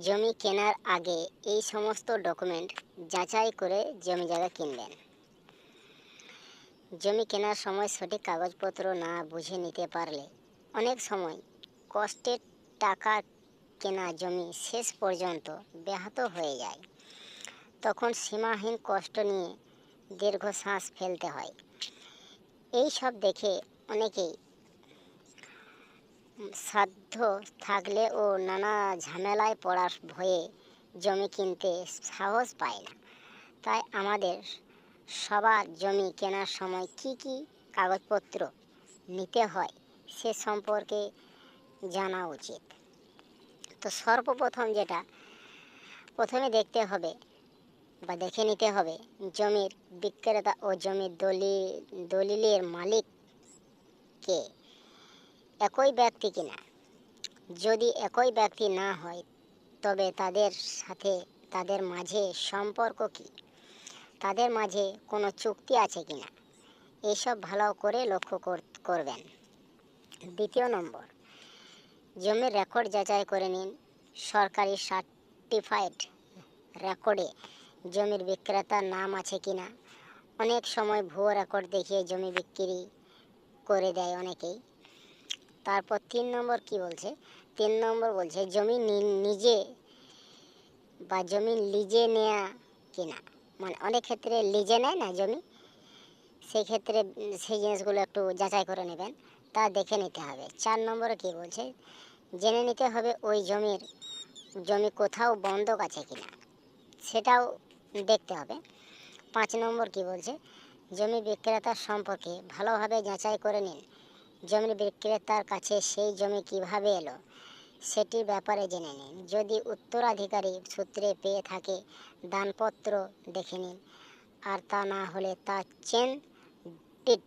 জমি কেনার আগে এই সমস্ত ডকুমেন্ট যাচাই করে জমি জায়গা কিনবেন। জমি কেনার সময় সঠিক কাগজপত্র না বুঝে নিতে পারলে অনেক সময় কষ্টের টাকা কেনা জমি শেষ পর্যন্ত ব্যাহত হয়ে যায়। তখন সীমাহীন কষ্ট নিয়ে দীর্ঘ শ্বাস ফেলতে হয়। এই সব দেখে অনেকেই সাধ্য থাকলে ও নানা ঝামেলায় পড়ার ভয়ে জমি কিনতে সাহস পায় না। তাই আমাদের সবার জমি কেনার সময় কি কি কাগজপত্র নিতে হয় সে সম্পর্কে জানা উচিত। তো সর্বপ্রথম যেটা প্রথমে দেখতে হবে বা দেখে নিতে হবে জমির বিক্রেতা ও জমির দলিল, দলিলের মালিক কে? একই ব্যক্তি কিনা? যদি একই ব্যক্তি না হয়, তবে তাদের সাথে তাদের মাঝে সম্পর্ক কি? তাদের মাঝে কোনো চুক্তি আছে কিনা? এসব ভালো করে লক্ষ্য কর- করবেন। দ্বিতীয় নম্বর জমির রেকর্ড যাচাই করে নিন। সরকারি সার্টিফাইড রেকর্ডে জমির বিক্রেতার নাম আছে কিনা? অনেক সময় ভুয়ো রেকর্ড দেখিয়ে জমি বিক্রি করে দেয় অনেকেই। তারপর তিন নম্বর কি বলছে? তিন নম্বর বলছে, জমি নিজে বা জমি লিজে নেয়া কিনা? মানে অনেক ক্ষেত্রে লিজে নেয় না জমি। সেই ক্ষেত্রে সেই জিনিসগুলো একটু যাচাই করে নেবেন। তা দেখে নিতে হবে। চার নম্বরে কি বলছে? জেনে নিতে হবে ওই জমির, জমি কোথাও বন্ধক আছে কিনা? সেটাও দেখতে হবে। পাঁচ নম্বর কি বলছে? জমি বিক্রেতার সম্পর্কে ভালোভাবে যাচাই করে নিন। জমির বিক্রেতার কাছে সেই জমি কীভাবে এলো, সেটির ব্যাপারে জেনে নিন। যদি উত্তরাধিকারী সূত্রে পেয়ে থাকে, দানপত্র দেখে নিন, আর তা না হলে তা চেন ডিট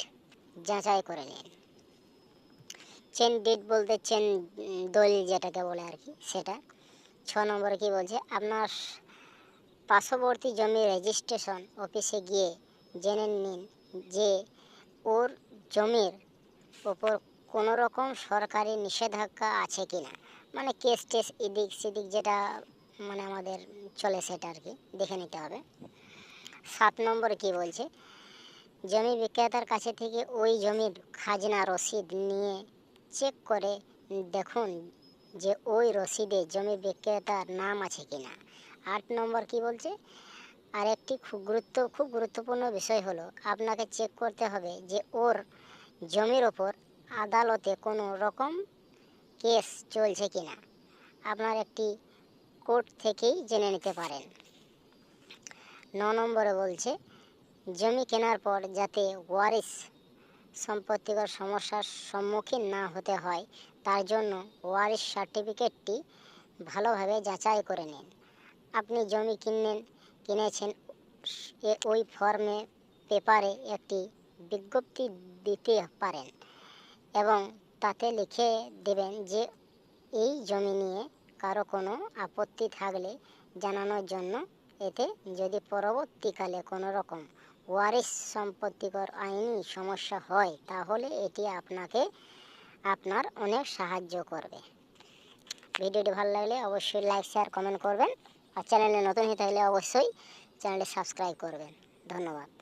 যাচাই করে নিন। চেন ডিট বলতে চেন দলিল যেটাকে বলে আর কি, সেটা। ছ নম্বরে কি বলছে? আপনার পার্শ্ববর্তী জমি রেজিস্ট্রেশন অফিসে গিয়ে জেনে নিন যে ওর জমির ওপর কোনো রকম সরকারি নিষেধাজ্ঞা আছে কি না মানে কেস টেস এদিক সেদিক যেটা মানে আমাদের চলে সেটা আর কি দেখে নিতে হবে। সাত নম্বরে কি বলছে? জমি বিক্রেতার কাছে থেকে ওই জমির খাজনা রসিদ নিয়ে চেক করে দেখুন যে ওই রসিদে জমি বিক্রেতার নাম আছে কি না আট নম্বর কি বলছে? আর একটি খুব গুরুত্ব, খুব গুরুত্বপূর্ণ বিষয় হলো, আপনাকে চেক করতে হবে যে ওর জমির ওপর আদালতে কোনো রকম কেস চলছে কি না, আপনার একটি কোর্ট থেকেই জেনে নিতে পারেন। ন নম্বরে বলছে, জমি কেনার পর যাতে ওয়ারিস সম্পত্তিকর সমস্যার সম্মুখীন না হতে হয়, তার জন্য ওয়ারিস সার্টিফিকেটটি ভালোভাবে যাচাই করে নিন। আপনি জমি কিনলেন, কিনেছেন ওই ফর্মে পেপারে একটি বিজ্ঞপ্তি দিতে পারেন এবং তাতে লিখে দেবেন যে এই জমি নিয়ে কারও কোনো আপত্তি থাকলে জানানোর জন্য এতে যদি পরবর্তীকালে কোনো রকম ওয়ারিস সম্পত্তিকর আইনি সমস্যা হয়, তাহলে এটি আপনাকে, আপনার অনেক সাহায্য করবে। ভিডিওটি ভালো লাগলে অবশ্যই লাইক, শেয়ার, কমেন্ট করবেন। আর চ্যানেলে নতুন হয়ে থাকলে অবশ্যই চ্যানেলটি সাবস্ক্রাইব করবেন। ধন্যবাদ।